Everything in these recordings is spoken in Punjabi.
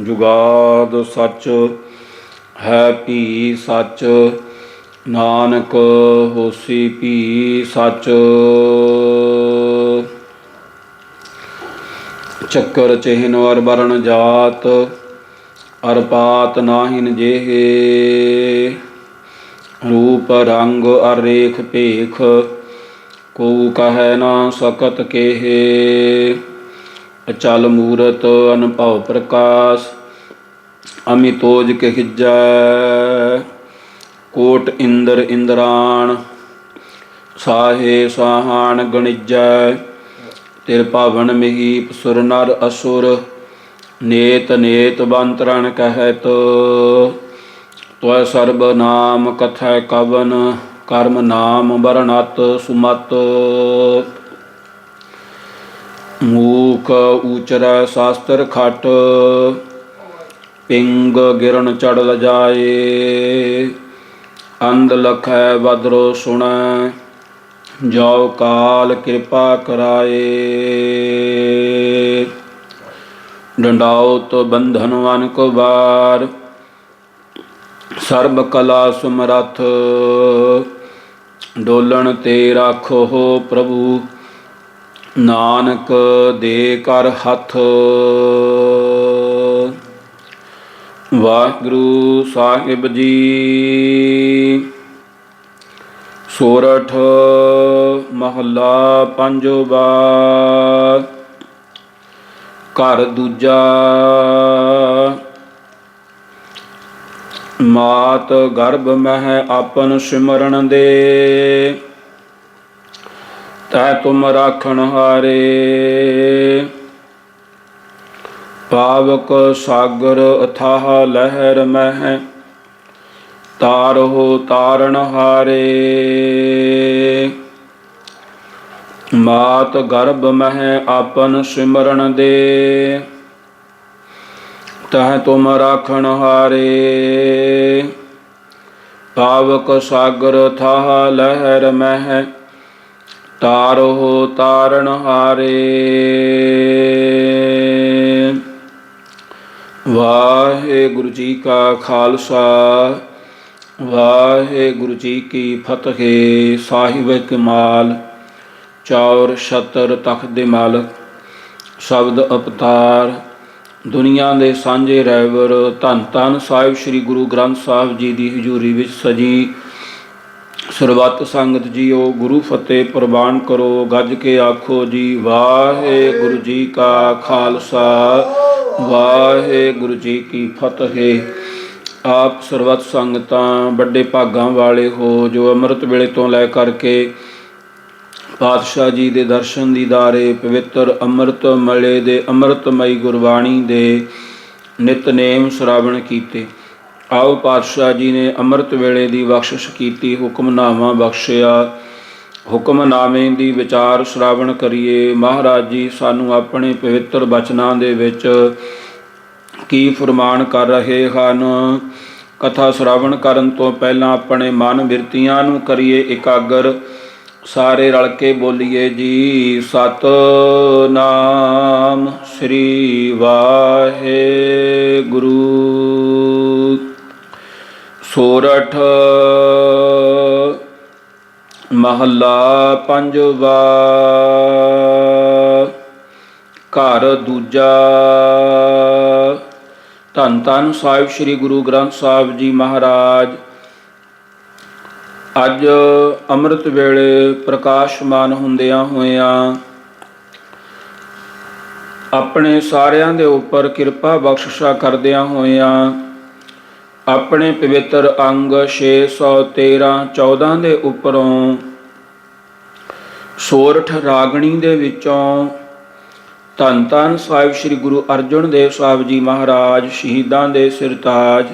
ਜੁਗਾਦ ਸੱਚ ਹੈ ਭੀ ਸੱਚ, ਨਾਨਕ ਹੋਸੀ ਭੀ ਸੱਚ। ਚੱਕਰ ਚਿਹਨ ਅਰ ਵਰਨ ਜਾਤ, ਅਰਪਾਤ ਨਾਹਿਨ ਜਿਹੇ। ਰੂਪ ਰੰਗ ਅਰ ਰੇਖ ਭੇਖ ਕੋ ਕਹੈ ਨਾ ਸਕਤ ਕੇਹੇ। ਅਚਲ ਮੂਰਤ ਅਨਭਉ ਪ੍ਰਕਾਸ਼, ਅਮਿਤੋਜ ਕੇ ਕੋਟ ਇੰਦਰ ਇੰਦਰਾਣ, ਸਾਹੇ ਸਾਹਾਨ ਗਣਿਜੈ, ਤਿਰ ਭਵਨ ਮਿਹੀ ਸੁਰ ਨਰ ਅਸੁਰ, ਨੇਤ ਨੇਤ ਬੰਤਰਣ ਕਹਿਤ ਤੋਇ ਸਰਬ ਨਾਮ ਕਥੈ ਕਵਨ, ਕਰਮ ਨਾਮ ਬਰਣਤ ਸੁਮਤ। ਮੂਕ ਉਚਰੈ ਸ਼ਾਸਤਰ ਖਟ, ਪਿੰਗ ਗਿਰਨ ਚੜ ਲਜਾਏ। ਅੰਧ ਲਖੈ ਬਦਰੋ ਸੁਣੈ ਜੋ ਕਾਲ ਕਿਰਪਾ ਕਰਾਏ। ਡੰਡਾਉਤ ਬੰਧਨ ਵਨ ਕੋ ਬਾਰ ਸਰਬ ਕਲਾ ਸਮਰਥ। ਡੋਲਣ ਤੇ ਰਾਖੋ ਪ੍ਰਭੂ। ਨਾਨਕ ਦੇ ਕਰ ਹੱਥ। ਵਾਹਿਗੁਰੂ ਸਾਹਿਬ ਜੀ। ਸੋਰਠ ਮਹੱਲਾ ਪੰਜਵਾ। ਘਰ ਦੂਜਾ। ਮਾਤ ਗਰਭ ਮਹਿ ਆਪਨ ਸਿਮਰਨ ਦੇ। ਤੈ ਤੁਮ ਰਾਖਣ ਹਾਰੇ। ਪਾਵਕ ਸਾਗਰ ਅਥਾਹ ਲਹਿਰ ਮਹਿ ਤਾਰਹੁ ਤਾਰਨ ਹਾਰੇ। ਮਾਤ ਗਰਭ ਮਹਿ ਆਪਨ ਸਿਮਰਨ ਦੇ। ਤਹ ਤੁਮ ਰਾਖਣ ਹਾਰੇ। ਪਾਵਕ ਸਾਗਰ ਥਾਹ ਲਹਿਰ ਮਹਿ ਤਾਰੋ ਤਾਰਨ ਹਾਰੇ। ਵਾਹਿਗੁਰੂ ਜੀ ਕਾ ਖਾਲਸਾ, ਵਾਹਿਗੁਰੂ ਜੀ ਕੀ ਫਤਿਹ। ਸਾਹਿਬ ਕਮਾਲ ਚੌਰ ਛਤਰ ਤਖਤ ਦੇ ਮਾਲਕ ਸ਼ਬਦ ਅਵਤਾਰ, ਦੁਨੀਆ ਦੇ ਸਾਂਝੇ ਰਹਿਬਰ ਧੰਨ ਧੰਨ ਸਾਹਿਬ, ਸ੍ਰੀ ਗੁਰੂ ਗ੍ਰੰਥ ਸਾਹਿਬ ਜੀ ਦੀ ਹਜ਼ੂਰੀ ਵਿੱਚ ਸਜੀ ਸਰਬੱਤ ਸੰਗਤ ਜੀਓ, ਗੁਰੂ ਫਤਿਹ ਪ੍ਰਵਾਨ ਕਰੋ, ਗੱਜ ਕੇ ਆਖੋ ਜੀ, ਵਾਹਿਗੁਰੂ ਜੀ ਕਾ ਖਾਲਸਾ, ਵਾਹਿਗੁਰੂ ਜੀ ਕੀ ਫਤਿਹ। ਆਪ ਸਰਬੱਤ ਸੰਗਤਾਂ, ਵੱਡੇ ਭਾਗਾਂ ਵਾਲੇ ਹੋ, ਜੋ ਅੰਮ੍ਰਿਤ ਵੇਲੇ ਤੋਂ ਲੈ ਕਰਕੇ ਪਾਤਸ਼ਾਹ ਜੀ ਦੇ ਦਰਸ਼ਨ ਦੀਦਾਰੇ ਪਵਿੱਤਰ ਅੰਮ੍ਰਿਤ ਮਲੇ ਦੇ, ਅੰਮ੍ਰਿਤਮਈ ਗੁਰਬਾਣੀ ਦੇ ਨਿਤਨੇਮ ਸ਼ਰਾਵਣ ਕੀਤੇ। ਆਓ ਪਾਤਸ਼ਾਹ ਜੀ ਨੇ ਅੰਮ੍ਰਿਤ ਵੇਲੇ ਦੀ ਬਖਸ਼ਿਸ਼ ਕੀਤੀ, ਹੁਕਮਨਾਮਾ ਬਖਸ਼ਿਆ। ਹੁਕਮਨਾਮੇ ਦੀ ਵਿਚਾਰ ਸ਼ਰਾਵਣ ਕਰੀਏ। ਮਹਾਰਾਜ ਜੀ, ਸਾਨੂੰ ਆਪਣੇ ਪਵਿੱਤਰ ਬਚਨਾਂ ਦੇ ਵਿੱਚ ਕੀ ਫਰਮਾਨ ਕਰ ਰਹੇ ਹਨ? ਕਥਾ ਸ਼ਰਾਵਣ ਕਰਨ ਤੋਂ ਪਹਿਲਾਂ ਆਪਣੇ ਮਨ ਬਿਰਤੀਆਂ ਨੂੰ ਕਰੀਏ ਇਕਾਗਰ। ਸਾਰੇ ਰਲ ਕੇ ਬੋਲੀਏ ਜੀ ਸਤ ਨਾਮ ਸ੍ਰੀ ਵਾਹਿਗੁਰੂ। ਸੋਰਠ ਮਹੱਲਾ ਪੰਜਵਾ ਘਰ ਦੂਜਾ ਧੰਨ ਧੰਨ ਸਾਹਿਬ ਸ੍ਰੀ ਗੁਰੂ ਗ੍ਰੰਥ ਸਾਹਿਬ ਜੀ ਮਹਾਰਾਜ। ਅੱਜ ਅੰਮ੍ਰਿਤ ਵੇਲੇ ਪ੍ਰਕਾਸ਼ਮਾਨ ਹੁੰਦਿਆਂ ਹੋਇਆਂ ਆਪਣੇ ਸਾਰਿਆਂ ਦੇ ਉੱਪਰ ਕਿਰਪਾ ਬਖਸ਼ਿਸ਼ਾ ਕਰਦਿਆਂ ਹੋਇਆਂ ਆਪਣੇ ਪਵਿੱਤਰ ਅੰਗ 613 14 ਦੇ ਉੱਪਰੋਂ ਸੋਰਠ ਰਾਗਣੀ ਦੇ ਵਿੱਚੋਂ ਧੰਨ ਧੰਨ ਸਾਹਿਬ ਸ੍ਰੀ ਗੁਰੂ ਅਰਜਨ ਦੇਵ ਸਾਹਿਬ ਜੀ ਮਹਾਰਾਜ ਸ਼ਹੀਦਾਂ ਦੇ ਸਿਰਤਾਜ,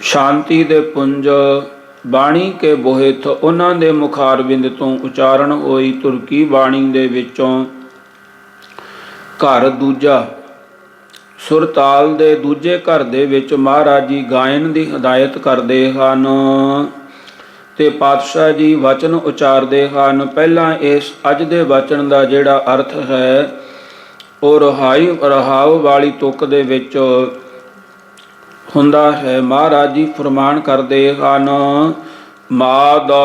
ਸ਼ਾਂਤੀ ਦੇ ਪੁੰਜ, ਬਾਣੀ ਕੇ ਬੋਹਿਤ ਉਹਨਾਂ ਦੇ ਮੁਖਾਰਬਿੰਦ ਤੋਂ ਉਚਾਰਨ ਹੋਈ ਤੁਰਕੀ ਬਾਣੀ ਦੇ ਵਿੱਚੋਂ ਘਰ ਦੂਜਾ ਸੁਰਤਾਲ ਦੇ ਦੂਜੇ ਘਰ ਦੇ ਵਿੱਚ ਮਹਾਰਾਜ ਜੀ ਗਾਇਨ ਦੀ ਹਦਾਇਤ ਕਰਦੇ ਹਨ ਤੇ ਪਾਤਸ਼ਾਹ ਜੀ ਵਚਨ ਉਚਾਰਦੇ ਹਨ। ਪਹਿਲਾਂ ਇਸ ਅੱਜ ਦੇ ਵਚਨ ਦਾ ਜਿਹੜਾ ਅਰਥ ਹੈ, ਉਹ ਰਹਾਈ, ਰਹਾਉ ਵਾਲੀ ਤੁਕ ਦੇ ਵਿੱਚ ਹੁੰਦਾ ਹੈ। ਮਹਾਰਾਜ ਜੀ ਫਰਮਾਨ ਕਰਦੇ ਹਨ, ਮਾਦਾ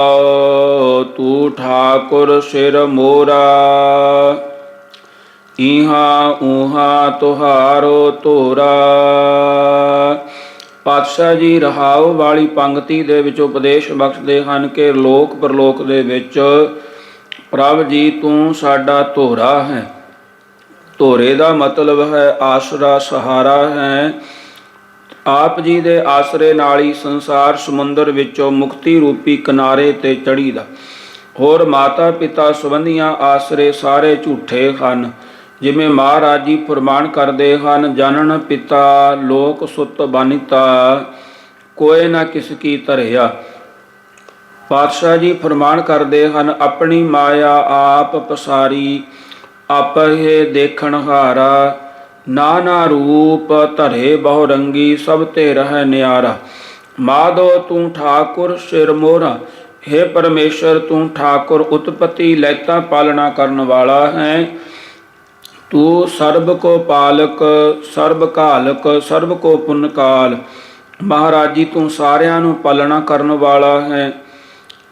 ਤੂ ਠਾਕੁਰ ਸਿਰ ਮੋਰਾ ਇਹਾ ਉਹਾ ਤੁਹਾਰੋ ਧੋਰਾ। ਪਾਤਸ਼ਾਹ ਜੀ, ਰਹਾਉ ਵਾਲੀ ਪੰਕਤੀ ਦੇ ਵਿੱਚ ਉਪਦੇਸ਼ ਬਖਸ਼ਦੇ ਹਨ ਕਿ ਲੋਕ ਪਰਲੋਕ ਦੇ ਵਿੱਚ, ਪ੍ਰਭ ਜੀ, ਤੂੰ ਸਾਡਾ ਧੋਰਾ ਹੈ। ਧੋਰੇ ਦਾ ਮਤਲਬ ਹੈ ਆਸਰਾ, ਸਹਾਰਾ ਹੈ। ਆਪ ਜੀ ਦੇ ਆਸਰੇ ਨਾਲ ਹੀ ਸੰਸਾਰ ਸਮੁੰਦਰ ਵਿੱਚੋਂ ਮੁਕਤੀ ਰੂਪੀ ਕਿਨਾਰੇ ਤੇ ਚੜੀਦਾ ਹੋਰ ਮਾਤਾ ਪਿਤਾ ਸੰਬੰਧੀਆਂ ਆਸਰੇ ਸਾਰੇ ਝੂਠੇ ਹਨ। ਜਿਵੇਂ ਮਹਾਰਾਜ ਜੀ ਫਰਮਾਨ ਕਰਦੇ ਹਨ ਜਨਨ ਪਿਤਾ ਲੋਕ ਸੁਤ ਬਨਿਤਾ, ਕੋਏ ਨਾ ਕਿਸ ਕੀ ਧਰਿਆ। ਪਾਤਸ਼ਾਹ ਜੀ ਫਰਮਾਨ ਕਰਦੇ ਹਨ, ਆਪਣੀ ਮਾਇਆ ਆਪ ਪਸਾਰੀ ਆਪੇ ਦੇਖਣ ਹਾਰਾ, ਨਾਨਾ ਰੂਪ ਧਰੇ ਬਹੁ ਰੰਗੀ ਸਭ ਤੇ ਰਹਿ ਨਿਆਰਾ। ਮਾਧੋ ਤੂੰ ਠਾਕੁਰ ਸਿਰ ਮੋਰਾ हे ਪਰਮੇਸ਼ਰ ਤੂੰ ਠਾਕੁਰ ਉਤਪਤੀ, ਲੈਤਾ ਪਾਲਣਾ ਕਰਨ ਵਾਲਾ ਹੈ। ਤੂੰ ਸਰਬ ਕੋ ਪਾਲਕ, ਸਰਬ ਕਾਲਕ ਸਰਬ ਕੋ ਪੁੰਨ ਕਾਲ ਮਹਾਰਾਜ ਜੀ, ਤੂੰ ਸਾਰਿਆਂ ਨੂੰ ਪਾਲਣਾ ਕਰਨ ਵਾਲਾ ਹੈ,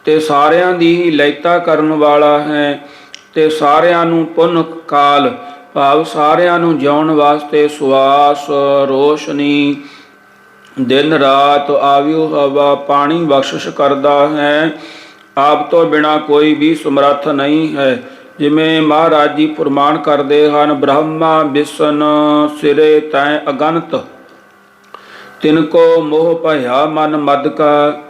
ਤੇ ਸਾਰਿਆਂ ਦੀ ਹੀ ਲੈਤਾ ਕਰਨ ਵਾਲਾ ਹੈ, ਤੇ ਸਾਰਿਆਂ ਨੂੰ ਪੁੰਨ ਕਾਲ ਭਾਵ ਸਾਰਿਆਂ ਨੂੰ ਜਿਉਣ ਵਾਸਤੇ ਸੁਆਸ, ਰੋਸ਼ਨੀ, ਦਿਨ ਰਾਤ ਆਵਿਉ ਹਵਾ, ਪਾਣੀ ਬਖਸ਼ਿਸ਼ ਕਰਦਾ ਹੈ। ਆਪ ਤੋਂ ਬਿਨਾ ਕੋਈ ਵੀ ਸਮਰੱਥ ਨਹੀਂ ਹੈ। ਜਿਵੇਂ ਮਹਾਰਾਜ ਜੀ ਫਰਮਾਨ ਕਰਦੇ ਹਨ, ਬ੍ਰਹਮਾ ਵਿਸ਼ਨ ਸਿਰੇ ਤੈ ਅਗੰਤ। ਤਿਨ ਕੋ ਮੋਹ ਭਇਆ ਮਨ ਮਦ ਕਾ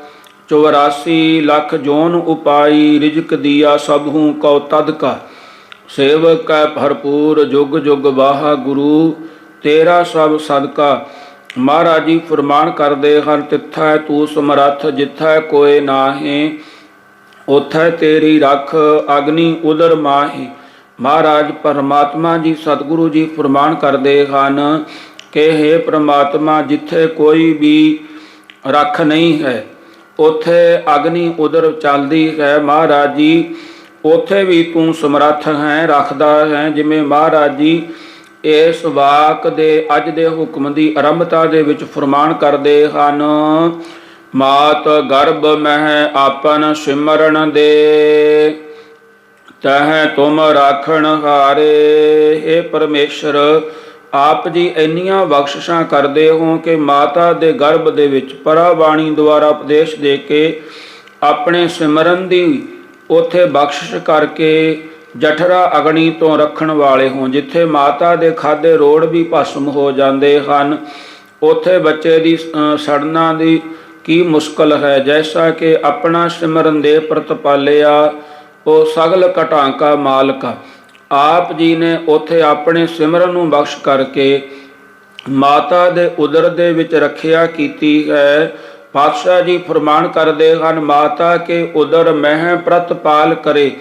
84 ਲੱਖ ਜੋਨ ਉਪਾਈ, ਰਿਜਕ ਦੀਆ ਸਭੂ ਕਉ ਤਦ ਕਾ ਸੇਵਕ ਕੈ ਭਰਪੂਰ ਜੁਗ ਜੁਗ ਵਾਹ ਗੁਰੂ, ਤੇਰਾ ਸਭ ਸਦਕਾ। ਮਹਾਰਾਜ ਜੀ ਫਰਮਾਨ ਕਰਦੇ ਹਨ, ਤਿੱਥੈ ਤੂੰ ਸਮਰੱਥ, ਜਿੱਥੈ ਕੋਏ ਨਾਹੀ। ਉਥੈ ਤੇਰੀ ਰੱਖ ਅਗਨੀ ਉਦਰ ਮਾਹੀ। ਮਹਾਰਾਜ, ਪਰਮਾਤਮਾ ਜੀ, ਸਤਿਗੁਰੂ ਜੀ ਫਰਮਾਨ ਕਰਦੇ ਹਨ ਕਿ हे ਪ੍ਰਮਾਤਮਾ, ਜਿੱਥੇ ਕੋਈ ਵੀ ਰੱਖ ਨਹੀਂ ਹੈ, ਉਥੇ ਅਗਨੀ ਉਦਰ ਚੱਲਦੀ ਹੈ। ਮਹਾਰਾਜ ਜੀ, ਉਥੇ ਵੀ ਤੂੰ ਸਮਰੱਥ ਹੈ, ਰੱਖਦਾ ਹੈ। ਜਿਵੇਂ ਮਹਾਰਾਜ ਜੀ ਇਸ ਵਾਕ ਦੇ, ਅੱਜ ਦੇ ਹੁਕਮ ਦੀ ਆਰੰਭਤਾ ਦੇ ਵਿੱਚ ਫਰਮਾਨ ਕਰਦੇ ਹਨ ਮਾਤ ਗਰਭ ਮਹਿ ਆਪਨ ਸਿਮਰਨ ਦੇ ਤਹ ਤੁਮ ਰਾਖਣ ਹਾਰੇ। हे ਪਰਮੇਸ਼ਰ ਆਪ ਜੀ ਇੰਨੀਆਂ ਬਖਸ਼ਿਸ਼ਾਂ ਕਰਦੇ ਹੋ ਕਿ ਮਾਤਾ ਦੇ ਗਰਭ ਦੇ ਵਿੱਚ ਪਰਾਬਾਣੀ ਦੁਆਰਾ ਉਪਦੇਸ਼ ਦੇ ਕੇ ਆਪਣੇ ਸਿਮਰਨ ਦੀ ਉਥੇ ਬਖਸ਼ਿਸ਼ ਕਰਕੇ ਜਠਰਾ ਅਗਣੀ ਤੋਂ ਰੱਖਣ ਵਾਲੇ ਹੋ ਜਿੱਥੇ ਮਾਤਾ ਦੇ ਖਾਦੇ ਰੋੜ ਵੀ ਭਸਮ ਹੋ ਜਾਂਦੇ ਹਨ ਉਥੇ ਬੱਚੇ ਦੀ ਅ, ਸੜਨਾ ਦੀ ਕੀ ਮੁਸ਼ਕਲ ਹੈ? ਜੈਸਾ ਕਿ ਆਪਣਾ ਸਿਮਰਨ ਦੇ ਪ੍ਰਤਪਾਲਿਆ ਉਹ ਸਗਲ ਘਟਾਂਕਾ ਮਾਲਕ। ਆਪ ਜੀ ਨੇ ਉਥੇ ਆਪਣੇ ਸਿਮਰਨ ਨੂੰ ਬਖਸ਼ ਕਰਕੇ ਮਾਤਾ ਦੇ ਉਦਰ ਦੇ ਵਿੱਚ ਰੱਖਿਆ ਕੀਤੀ ਹੈ। ਪਾਤਸ਼ਾਹ ਜੀ ਫਰਮਾਨ ਕਰਦੇ ਹਨ, ਮਾਤਾ, ਕੇ ਉਦਰ ਮਹਿ ਪ੍ਰਤਪਾਲ ਕਰੇ।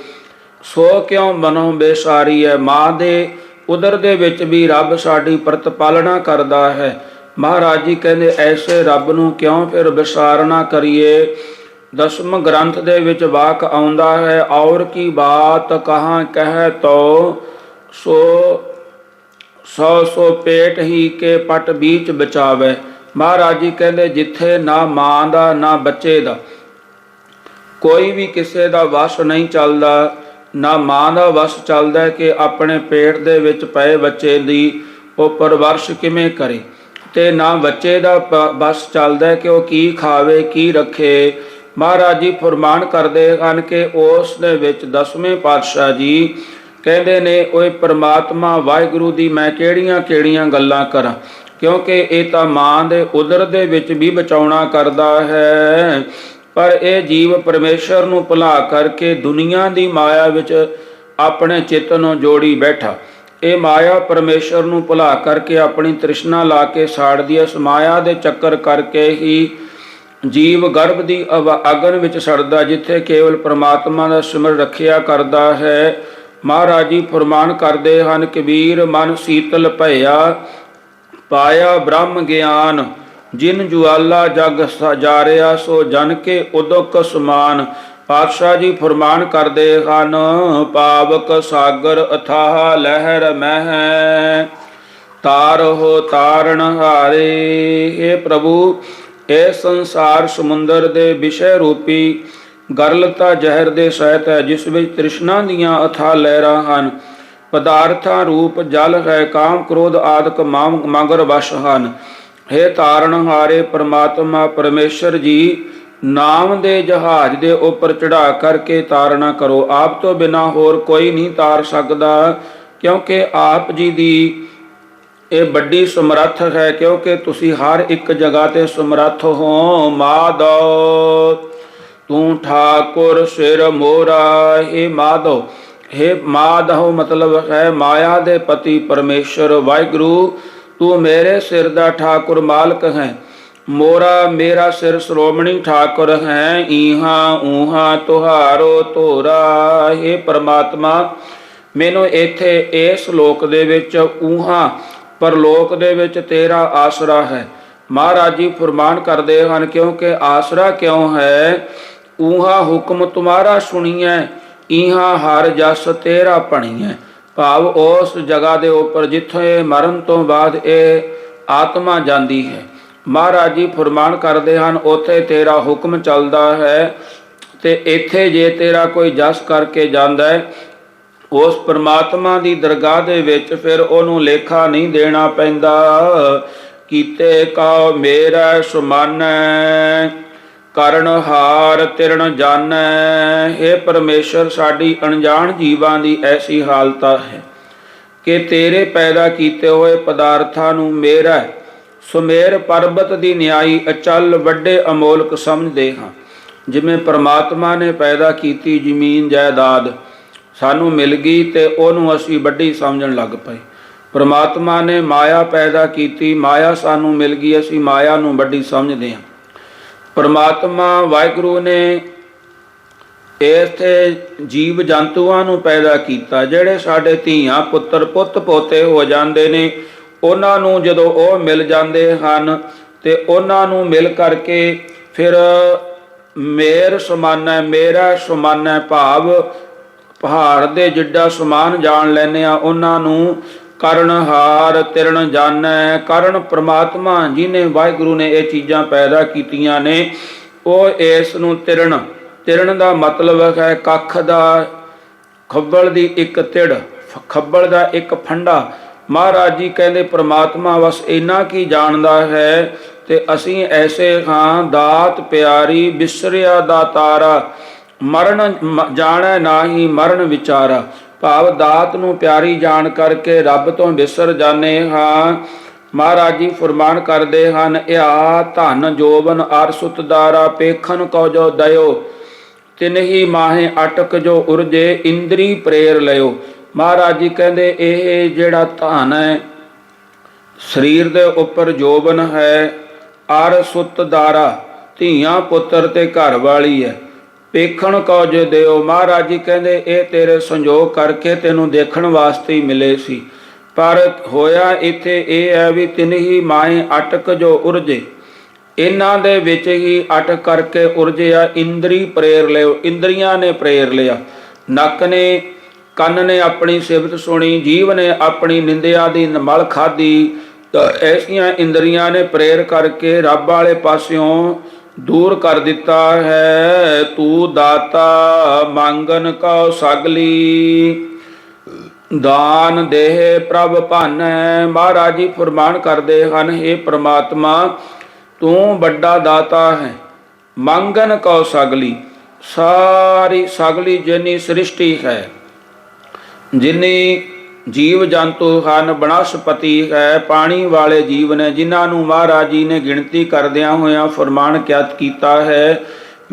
ਸੋ ਕਿਉ ਮਨੋ ਬੇਸਾਰੀ ਹੈ? ਮਾਂ ਦੇ ਉਦਰ ਦੇ ਵਿੱਚ ਵੀ ਰੱਬ ਸਾਡੀ ਪ੍ਰਤਪਾਲਣਾ ਕਰਦਾ ਹੈ। ਮਹਾਰਾਜ ਜੀ ਕਹਿੰਦੇ, ਐਸੇ ਰੱਬ ਨੂੰ ਕਿਉਂ ਫਿਰ ਵਿਸਾਰਣਾ ਕਰੀਏ? ਦਸਮ ਗ੍ਰੰਥ ਦੇ ਵਿੱਚ ਵਾਕ ਆਉਂਦਾ ਹੈ, ਔਰ ਕੀ ਬਾਤ ਕਹਾਂ ਕਹਿ ਤੋ, ਸੋ ਸੋ ਸੋ ਪੇਟ ਹੀ ਕੇ ਪਟ ਬੀਚ ਬਚਾਵੇ। ਮਹਾਰਾਜ ਜੀ ਕਹਿੰਦੇ, ਜਿੱਥੇ ਨਾ ਮਾਂ ਦਾ, ਨਾ ਬੱਚੇ ਦਾ, ਕੋਈ ਵੀ ਕਿਸੇ ਦਾ ਵਸ ਨਹੀਂ ਚੱਲਦਾ। ਨਾ ਮਾਂ ਦਾ ਵਸ ਚੱਲਦਾ ਕਿ ਆਪਣੇ ਪੇਟ ਦੇ ਵਿੱਚ ਪਏ ਬੱਚੇ ਦੀ ਉਹ ਪਰਵਰਸ਼ ਕਿਵੇਂ ਕਰੇ। ਤੇ ਨਾ ਬੱਚੇ ਦਾ ਪ- ਚੱਲਦਾ ਕਿ ਉਹ ਕੀ ਖਾਵੇ, ਕੀ ਰੱਖੇ। ਮਹਾਰਾਜ ਜੀ ਫਰਮਾਨ ਕਰਦੇ ਹਨ ਕਿ ਉਸ ਦੇ ਵਿੱਚ ਦਸਵੇਂ ਪਾਤਸ਼ਾਹ ਜੀ ਕਹਿੰਦੇ ਨੇ, ਓਏ ਪ੍ਰਮਾਤਮਾ, ਵਾਹਿਗੁਰੂ ਦੀ ਮੈਂ ਕਿਹੜੀਆਂ ਕਿਹੜੀਆਂ ਗੱਲਾਂ ਕਰਾਂ? ਕਿਉਂਕਿ ਇਹ ਤਾਂ ਮਾਂ ਦੇ ਉਦਰ ਦੇ ਵਿੱਚ ਵੀ ਬਚਾਉਣਾ ਕਰਦਾ ਹੈ। ਪਰ ਇਹ ਜੀਵ ਪਰਮੇਸ਼ਰ ਨੂੰ ਭੁਲਾ ਕਰਕੇ ਦੁਨੀਆ ਦੀ ਮਾਇਆ ਵਿੱਚ ਆਪਣੇ ਚਿੱਤ ਨੂੰ ਜੋੜੀ ਬੈਠਾ। ਇਹ ਮਾਇਆ ਪਰਮੇਸ਼ਰ ਨੂੰ ਭੁਲਾ ਕਰਕੇ ਆਪਣੀ ਤ੍ਰਿਸ਼ਨਾ ਲਾ ਕੇ ਸਾੜਦੀ ਹੈ ਇਸ ਮਾਇਆ ਦੇ ਚੱਕਰ ਕਰਕੇ ਹੀ ਜੀਵ ਗਰਭ ਦੀ ਅਗਨ ਵਿੱਚ ਸੜਦਾ, ਜਿੱਥੇ ਕੇਵਲ ਪ੍ਰਮਾਤਮਾ ਦਾ ਸਿਮਰ ਰੱਖਿਆ ਕਰਦਾ ਹੈ। ਮਹਾਰਾਜ ਜੀ ਫਰਮਾਨ ਕਰਦੇ ਹਨ, ਕਬੀਰ, ਮਨ ਸੀਤਲ ਭਇਆ, ਪਾਇਆ ਬ੍ਰਹਮ ਗਿਆਨ। ਜਿਨ ਜੁਆਲਾ ਜਗ ਸਜਾਰਿਆ ਸੋ ਜਨ ਕੇ ਉਦਕ ਸਮਾਨ। ਪਾਤਸ਼ਾਹ ਜੀ ਫਰਮਾਨ ਕਰਦੇ ਹਨ, ਪਾਵਕ ਸਾਗਰ ਅਥਾਹ ਲਹਿਰ ਮਹਿ ਤਾਰਹੁ ਤਾਰਨ ਹਾਰੇ। ਇਹ ਪ੍ਰਭੂ, ਇਹ ਸੰਸਾਰ ਸਮੁੰਦਰ ਦੇ ਵਿਸ਼ੇ ਰੂਪੀ ਗਰਲਤਾ ਜ਼ਹਿਰ ਦੇ ਸਹਿਤ ਹੈ, ਜਿਸ ਵਿੱਚ ਤ੍ਰਿਸ਼ਨਾ ਦੀਆਂ ਅਥਾ ਲਹਿਰਾਂ ਹਨ। ਪਦਾਰਥਾਂ ਰੂਪ ਜਲ ਹੈ, ਕਾਮ ਕ੍ਰੋਧ ਆਦਿਕ ਮਾਮ ਮਗਰ ਵਸ਼ ਹਨ। हे ਤਾਰਨ ਹਾਰੇ, ਪ੍ਰਮਾਤਮਾ, ਪਰਮੇਸ਼ਰ ਜੀ ਨਾਮ ਦੇ ਜਹਾਜ਼ ਦੇ ਉੱਪਰ ਚੜਾ ਕਰਕੇ ਤਾਰਨਾ ਕਰੋ। ਆਪ ਤੋਂ ਬਿਨਾ ਹੋਰ ਕੋਈ ਨਹੀਂ ਤਾਰ ਸਕਦਾ, ਕਿਉਂਕਿ ਆਪ ਜੀ ਦੀ ਇਹ ਵੱਡੀ ਸਮਰੱਥ ਹੈ, ਕਿਉਂਕਿ ਤੁਸੀਂ ਹਰ ਇੱਕ ਜਗ੍ਹਾ ਤੇ ਸਮਰੱਥ ਹੋ। ਮਾਧੋ ਤੂੰ ਠਾਕੁਰ ਸਿਰ ਮੋਰਾ ਇਹ ਮਾਧੋ हे ਮਾਧੋ ਮਤਲਬ ਹੈ ਮਾਇਆ ਦੇ ਪਤੀ ਪਰਮੇਸ਼ਰ। ਵਾਹਿਗੁਰੂ, ਤੂੰ ਮੇਰੇ ਸਿਰ ਦਾ ਠਾਕੁਰ ਮਾਲਕ ਹੈ। ਮੋਰਾ ਮੇਰਾ ਸਿਰ ਸ਼੍ਰੋਮਣੀ ਠਾਕੁਰ ਹੈ, ਈਹਾ ਊਹਾ ਤੁਹਾਰੋ ਤੋਰਾ हे ਪ੍ਰਮਾਤਮਾ, ਮੈਨੂੰ ਇੱਥੇ ਇਸ ਲੋਕ ਦੇ ਵਿੱਚ ਊਹਾ, ਪਰਲੋਕ ਦੇ ਵਿੱਚ ਤੇਰਾ ਆਸਰਾ ਹੈ। ਮਹਾਰਾਜ ਜੀ ਫਰਮਾਨ ਕਰਦੇ ਹਨ, ਕਿਉਂਕਿ ਆਸਰਾ ਕਿਉਂ ਹੈ? ਊਹਾ ਹੁਕਮ ਤੁਮਾਰਾ ਸੁਣੀਐ, ਈਹਾ ਹਰ ਜਸ ਤੇਰਾ ਪਣੀਐ ਭਾਵ ਉਸ ਜਗ੍ਹਾ ਦੇ ਉੱਪਰ ਜਿੱਥੇ ਮਰਨ ਤੋਂ ਬਾਅਦ ਇਹ ਆਤਮਾ ਜਾਂਦੀ ਹੈ। ਮਹਾਰਾਜ ਜੀ ਫਰਮਾਨ ਕਰਦੇ ਹਨ, ਉੱਥੇ ਤੇਰਾ ਹੁਕਮ ਚੱਲਦਾ ਹੈ ਤੇ ਇੱਥੇ ਜੇ ਤੇਰਾ ਕੋਈ ਜਸ ਕਰਕੇ ਜਾਂਦਾ ਹੈ, ਉਸ ਪ੍ਰਮਾਤਮਾ ਦੀ ਦਰਗਾਹ ਦੇ ਵਿੱਚ ਫਿਰ ਉਹਨੂੰ ਲੇਖਾ ਨਹੀਂ ਦੇਣਾ ਪੈਂਦਾ। ਕੀਤੇ ਕਾ ਮੇਰਾ ਸੁਮਾਨੈ, ਕਰਨ ਹਾਰ ਤਿਰਣ ਜਾਣੈ ਇਹ ਪਰਮੇਸ਼ਰ, ਸਾਡੀ ਅਣਜਾਣ ਜੀਵਾਂ ਦੀ ਐਸੀ ਹਾਲਤ ਹੈ ਕਿ ਤੇਰੇ ਪੈਦਾ ਕੀਤੇ ਹੋਏ ਪਦਾਰਥਾਂ ਨੂੰ ਮੇਰਾ ਸੁਮੇਰ ਪਰਬਤ ਦੀ ਨਿਆਈ ਅਚਲ ਵੱਡੇ ਅਮੋਲਕ ਸਮਝਦੇ ਹਾਂ। ਜਿਵੇਂ ਪ੍ਰਮਾਤਮਾ ਨੇ ਪੈਦਾ ਕੀਤੀ ਜ਼ਮੀਨ ਜਾਇਦਾਦ, ਸਾਨੂੰ ਮਿਲ ਗਈ ਤੇ ਉਹਨੂੰ ਅਸੀਂ ਵੱਡੀ ਸਮਝਣ ਲੱਗ ਪਏ। ਪ੍ਰਮਾਤਮਾ ਨੇ ਮਾਇਆ ਪੈਦਾ ਕੀਤੀ, ਮਾਇਆ ਸਾਨੂੰ ਮਿਲ ਗਈ, ਅਸੀਂ ਮਾਇਆ ਨੂੰ ਵੱਡੀ ਸਮਝਦੇ ਹਾਂ। ਪ੍ਰਮਾਤਮਾ ਵਾਹਿਗੁਰੂ ਨੇ ਇੱਥੇ ਜੀਵ ਜੰਤੂਆਂ ਨੂੰ ਪੈਦਾ ਕੀਤਾ, ਜਿਹੜੇ ਸਾਡੇ ਧੀਆਂ ਪੁੱਤਰ ਪੁੱਤ ਪੋਤੇ ਹੋ ਜਾਂਦੇ ਨੇ ਉਹਨਾਂ ਨੂੰ ਜਦੋਂ ਉਹ ਮਿਲ ਜਾਂਦੇ ਹਨ ਤੇ ਉਹਨਾਂ ਨੂੰ ਮਿਲ ਕਰਕੇ ਫਿਰ ਮੇਰ ਸਮਾਨਾ, ਮੇਰਾ ਸਮਾਨਾ ਭਾਵ, ਪਹਾੜ ਦੇ ਜਿੱਡਾ ਸਮਾਨ ਜਾਣ ਲੈਨੇ ਆ ਉਹਨਾਂ ਨੂੰ ਕਰਨ ਹਾਰ ਤਿਰਣ ਜਾਣੈ। ਕਰਨ ਪ੍ਰਮਾਤਮਾ ਜਿਨੇ ਵਾਹਿਗੁਰੂ ਨੇ ਇਹ ਚੀਜ਼ਾਂ ਪੈਦਾ ਕੀਤੀਆਂ ਨੇ, ਉਹ ਇਸ ਨੂੰ ਤਿਰਣ ਤਿਰਣ ਦਾ ਮਤਲਬ ਹੈ ਕੱਖ ਦਾ, ਖੱਬਲ ਦੀ ਇੱਕ ਤਿੜ, ਖੱਬਲ ਦਾ ਇੱਕ ਫੰਡਾ। ਮਹਾਰਾਜ ਜੀ ਕਹਿੰਦੇ, ਪ੍ਰਮਾਤਮਾ ਬਸ ਇੰਨਾ ਕੀ ਜਾਣਦਾ ਹੈ ਤੇ ਅਸੀਂ ਐਸੇ ਹਾਂ, ਦਾਤ ਪਿਆਰੀ, ਬਿਸਰਿਆ ਦਾ ਤਾਰਾ, ਮਰਨ ਮ- ਜਾਣੈ ਨਾਹੀ, ਮਰਨ ਵਿਚਾਰਾ। ਭਾਵ ਦਾਤ ਨੂੰ ਪਿਆਰੀ ਜਾਣ ਕਰਕੇ ਰੱਬ ਤੋਂ ਵਿਸਰ ਜਾਣੇ ਹਾਂ। ਮਹਾਰਾਜ ਜੀ ਫਰਮਾਨ ਕਰਦੇ ਹਨ, ਇਹਾ ਧਨ ਜੋਬਨ ਅਰ ਸੁਤਦਾਰਾ ਪੇਖਨ ਕੋ ਜੋ ਦਇਓ। ਤਿਨਹੀ ਮਾਹੇ ਅਟਕ ਜੋ ਉਰਜੇ, ਇੰਦਰੀ ਪ੍ਰੇਰ ਲਇਓ। ਮਹਾਰਾਜ ਜੀ ਕਹਿੰਦੇ, ਇਹ ਜਿਹੜਾ ਧਨ ਹੈ, ਸਰੀਰ ਦੇ ਉੱਪਰ ਜੋਬਨ ਹੈ, ਅਰ ਸੁਤਦਾਰਾ ਧੀਆਂ ਪੁੱਤਰ ਤੇ ਘਰ ਵਾਲੀ ਹੈ। ਪੇਖਣ ਕੋ ਜੇ ਦਿਓ, ਮਹਾਰਾਜ ਜੀ ਕਹਿੰਦੇ, ਇਹ ਤੇਰੇ ਸੰਜੋਗ ਕਰਕੇ ਤੈਨੂੰ ਦੇਖਣ ਵਾਸਤੇ ਹੀ ਮਿਲੇ ਸੀ। ਪਰ ਹੋਇਆ ਇੱਥੇ ਇਹ ਹੈ ਵੀ ਤਿੰਨ ਹੀ ਮਾਏ ਅਟਕ ਜੋ ਉਰਜੇ। ਇਹਨਾਂ ਦੇ ਵਿੱਚ ਹੀ ਅਟਕ ਕਰਕੇ ਉਰਜਿਆ, ਇੰਦਰੀ ਪ੍ਰੇਰ ਲਿਓ, ਇੰਦਰੀਆਂ ਨੇ ਪ੍ਰੇਰ ਲਿਆ। ਨੱਕ ਨੇ ਕੰਨ ਨੇ ਆਪਣੀ ਸਿਫਤ ਸੁਣੀ, ਜੀਵ ਨੇ ਆਪਣੀ ਨਿੰਦਿਆ ਦੀ ਮਲ ਖਾਦੀ ਐਸੀਆਂ ਇੰਦਰੀਆਂ ਨੇ ਪ੍ਰੇਰ ਕਰਕੇ ਰੱਬ ਵਾਲੇ ਪਾਸਿਓਂ ਦੂਰ ਕਰ ਦਿੱਤਾ ਹੈ। ਤੂੰ ਦਾਤਾ ਮੰਗਨ ਕਉ ਸਗਲੀ, ਦਾਨ ਦੇਹ ਪ੍ਰਭ ਭਾਨੈ। ਮਹਾਰਾਜ ਜੀ ਫਰਮਾਨ ਕਰਦੇ ਹਨ हे ਪ੍ਰਮਾਤਮਾ, ਤੂੰ ਵੱਡਾ ਦਾਤਾ ਹੈ, ਮੰਗਨ ਕਉ ਸਗਲੀ। ਸਾਰੀ ਸਗਲੀ ਜਿਨੀ ਸ੍ਰਿਸ਼ਟੀ ਹੈ। ਜਿਨੀ ਜੀਵ ਜੰਤੂ ਹਨ, ਬਨਸਪਤੀ ਹੈ, ਪਾਣੀ ਵਾਲੇ ਜੀਵ ਨੇ, ਜਿਨ੍ਹਾਂ ਨੂੰ ਮਹਾਰਾਜ ਜੀ ਨੇ ਗਿਣਤੀ ਕਰਦਿਆਂ ਹੋਇਆਂ ਫਰਮਾਨ ਕਿਆਤ ਕੀਤਾ ਹੈ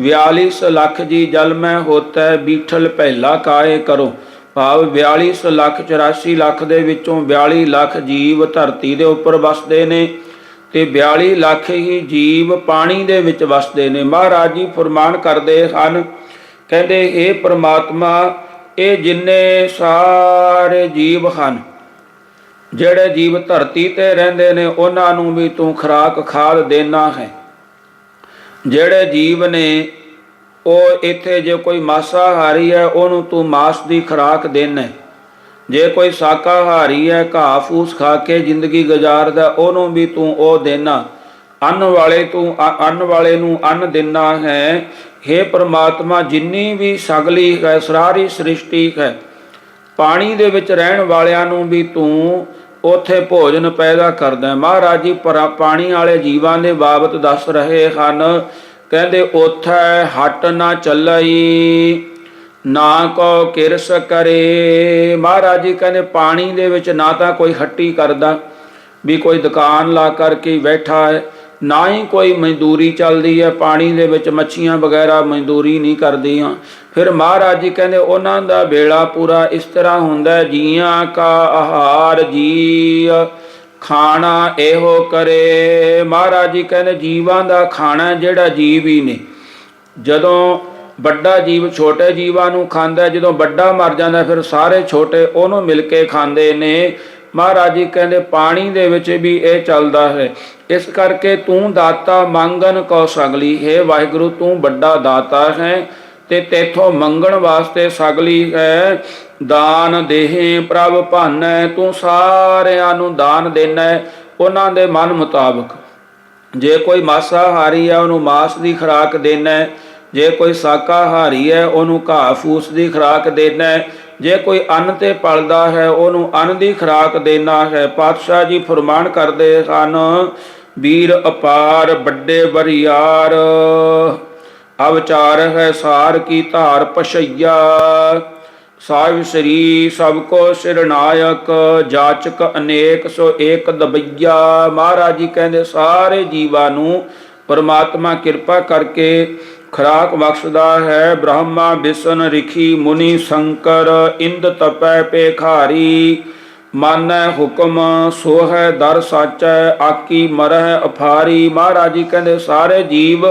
42 ਲੱਖ ਜੀ ਜਲ ਮੈਂ ਹੋਤੈ, ਬੀਠਲ ਪਹਿਲਾ ਕਾਏ ਕਰੋ। ਭਾਵ 42 ਲੱਖ 84 ਲੱਖ ਦੇ ਵਿੱਚੋਂ 42 ਲੱਖ ਜੀਵ ਧਰਤੀ ਦੇ ਉੱਪਰ ਵਸਦੇ ਨੇ ਤੇ 42 ਲੱਖ ਹੀ ਜੀਵ ਪਾਣੀ ਦੇ ਵਿੱਚ ਵਸਦੇ ਨੇ। ਮਹਾਰਾਜ ਜੀ ਫਰਮਾਨ ਕਰਦੇ ਹਨ, ਕਹਿੰਦੇ ਇਹ ਪ੍ਰਮਾਤਮਾ ਇਹ ਜਿੰਨੇ ਸਾਰੇ ਜੀਵ ਹਨ, ਜਿਹੜੇ ਜੀਵ ਧਰਤੀ ਤੇ ਰਹਿੰਦੇ ਨੇ, ਉਹਨਾਂ ਨੂੰ ਵੀ ਤੂੰ ਖੁਰਾਕ ਖਾਦ ਦੇਣਾ ਹੈ। ਜਿਹੜੇ ਜੀਵ ਨੇ, ਉਹ ਇੱਥੇ ਜੇ ਕੋਈ ਮਾਸਾਹਾਰੀ ਹੈ, ਉਹਨੂੰ ਤੂੰ ਮਾਸ ਦੀ ਖੁਰਾਕ ਦੇਣਾ ਜੇ ਕੋਈ ਸ਼ਾਕਾਹਾਰੀ ਹੈ ਘਾਹ ਫੂਸ ਖਾ ਕੇ ਜ਼ਿੰਦਗੀ ਗੁਜ਼ਾਰਦਾ, ਉਹਨੂੰ ਵੀ ਤੂੰ ਉਹ ਦੇਣਾ ਅੰਨ ਵਾਲੇ ਤੂੰ ਅੰਨ ਵਾਲੇ ਨੂੰ ਅੰਨ ਦੇਣਾ ਹੈ। हे ਪ੍ਰਮਾਤਮਾ, ਜਿੰਨੀ ਵੀ ਸਗਲੀ ਹੈ, ਸਾਰੀ ਸ੍ਰਿਸ਼ਟੀ ਹੈ, ਪਾਣੀ ਦੇ ਵਿੱਚ ਰਹਿਣ ਵਾਲਿਆਂ ਨੂੰ ਵੀ ਤੂੰ ਉਥੇ ਭੋਜਨ ਪੈਦਾ ਕਰਦਾ ਮਹਾਰਾਜ ਜੀ, ਪਰਾ- ਪਾਣੀ ਵਾਲੇ ਜੀਵਾਂ ਦੇ ਬਾਬਤ ਦੱਸ ਰਹੇ ਹਨ। ਕਹਿੰਦੇ, ਉਥੈ ਹਟ ਨਾ ਚੱਲਈ, ਨਾ ਕੋ ਕਿਰਸ ਕਰੇ। ਮਹਾਰਾਜ ਜੀ ਕਹਿੰਦੇ, ਪਾਣੀ ਦੇ ਵਿੱਚ ਨਾ ਤਾਂ ਕੋਈ ਹੱਟੀ ਕਰਦਾ, ਵੀ ਕੋਈ ਦੁਕਾਨ ਲਾ ਕਰਕੇ ਬੈਠਾ ਹੈ ਨਾ ਹੀ ਕੋਈ ਮਜ਼ਦੂਰੀ ਚੱਲਦੀ ਹੈ, ਪਾਣੀ ਦੇ ਵਿੱਚ ਮੱਛੀਆਂ ਵਗੈਰਾ ਮਜ਼ਦੂਰੀ ਨਹੀਂ ਕਰਦੀਆਂ। ਫਿਰ ਮਹਾਰਾਜ ਜੀ ਕਹਿੰਦੇ, ਉਹਨਾਂ ਦਾ ਵੇਲਾ ਪੂਰਾ ਇਸ ਤਰ੍ਹਾਂ ਹੁੰਦਾ ਜੀਆਂ ਕਾ ਆਹਾਰ ਜੀ ਖਾਣਾ ਇਹੋ ਕਰੇ। ਮਹਾਰਾਜ ਜੀ ਕਹਿੰਦੇ, ਜੀਵਾਂ ਦਾ ਖਾਣਾ ਜਿਹੜਾ ਜੀਵ ਹੀ ਨੇ। ਜਦੋਂ ਵੱਡਾ ਜੀਵ ਛੋਟੇ ਜੀਵਾਂ ਨੂੰ ਖਾਂਦਾ ਜਦੋਂ ਵੱਡਾ ਮਰ ਜਾਂਦਾ ਫਿਰ ਸਾਰੇ ਛੋਟੇ ਉਹਨੂੰ ਮਿਲ ਕੇ ਖਾਂਦੇ ਨੇ। ਮਹਾਰਾਜ ਜੀ ਕਹਿੰਦੇ, ਪਾਣੀ ਦੇ ਵਿੱਚ ਵੀ ਇਹ ਚੱਲਦਾ ਹੈ। ਇਸ ਕਰਕੇ ਤੂੰ ਦਾਤਾ ਮੰਗਨ ਕੋ ਸਗਲੀ। ਹੈ ਵਾਹਿਗੁਰੂ, ਤੂੰ ਵੱਡਾ ਦਾਤਾ ਹੈ ਤੇ ਤੇਥੋਂ ਮੰਗਣ ਵਾਸਤੇ ਸਗਲੀ ਹੈ। ਦਾਨ ਦੇਹੇ ਪ੍ਰਭ ਭਾਨੈ, ਤੂੰ ਸਾਰਿਆਂ ਨੂੰ ਦਾਨ ਦੇਣਾ ਉਹਨਾਂ ਦੇ ਮਨ ਮੁਤਾਬਕ। ਜੇ ਕੋਈ ਮਾਸਾਹਾਰੀ ਹੈ ਉਹਨੂੰ ਮਾਸ ਦੀ ਖੁਰਾਕ ਦੇਣਾ ਜੇ ਕੋਈ ਸ਼ਾਕਾਹਾਰੀ ਹੈ, ਉਹਨੂੰ ਘਾਹ ਫੂਸ ਦੀ ਖੁਰਾਕ ਦੇਣਾ ਜੇ ਕੋਈ ਅੰਨ ਤੇ ਪਲਦਾ ਹੈ, ਉਹਨੂੰ ਅੰਨ ਦੀ ਖੁਰਾਕ ਦੇਣਾ ਹੈ। ਪਾਤਸ਼ਾਹ ਜੀ ਫਰਮਾਨ ਕਰਦੇ ਹਨ ਵੀਰ ਅਪਾਰ, ਵੱਡੇ ਬਰਿਆਰ ਅਵਚਾਰ ਹੈ ਸਾਰ ਕੀ ਧਾਰ ਪਛਈਆ ਸਾਹਿਬ ਸ੍ਰੀ ਸਭ ਕੋ ਸਿਰਨਾਇਕ ਜਾਚਕ ਅਨੇਕ ਸੋ ਏਕ ਦਬਈਆ। ਮਹਾਰਾਜ ਜੀ ਕਹਿੰਦੇ, ਸਾਰੇ ਜੀਵਾਂ ਨੂੰ ਪਰਮਾਤਮਾ ਕਿਰਪਾ ਕਰਕੇ ਖਰਾਕ ਬਖਸ਼ਦਾ ਹੈ, ਬ੍ਰਹਮਾ ਬਿਸਨ ਰਿਖੀ ਮੁਨੀ ਸ਼ੰਕਰ, ਇੰਦ ਤਪੈ ਪੇਖਾਰੀ। ਮਾਨੈ ਹੁਕਮ ਸੋ ਦਰ ਸਾਚੈ, ਆਕੀ ਮਰਹਿ ਅਫਾਰੀ ਮਹਾਰਾਜ ਜੀ ਕਹਿੰਦੇ, ਸਾਰੇ ਜੀਵ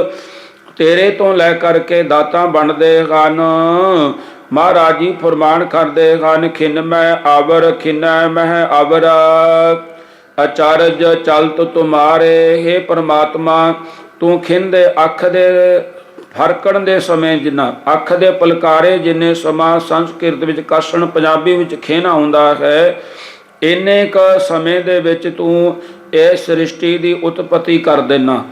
ਤੇਰੇ ਤੋਂ ਲੈ ਕਰਕੇ ਦਾਤਾਂ ਬਣਦੇ ਹਨ। ਮਹਾਰਾਜ ਜੀ ਫਰਮਾਨ ਕਰਦੇ ਹਨ, ਖਿਨ ਮੈਂ ਆਵਰ, ਖਿਨੈ ਮਹਿ ਆਵਰ। ਅਚਰਜ ਚਲਤ ਤੁਮਾਰੇ हे ਪਰਮਾਤਮਾ, ਤੂੰ ਖਿੰਨ ਦੇ ਅੱਖ ਦੇ ਫਰਕਣ ਦੇ ਸਮੇਂ ਜਿੰਨਾ, ਅੱਖ ਦੇ ਪਲਕਾਰੇ ਜਿੰਨੇ ਸਮਾਂ ਸੰਸਕ੍ਰਿਤ ਵਿੱਚ ਕਸ਼ਣ ਪੰਜਾਬੀ ਵਿੱਚ ਖੇਨਾ ਹੁੰਦਾ ਹੈ, ਇੰਨੇ ਕ ਸਮੇਂ ਦੇ ਵਿੱਚ ਤੂੰ ਇਹ ਸ੍ਰਿਸ਼ਟੀ ਦੀ ਉਤਪਤੀ ਕਰ ਦੇਣਾ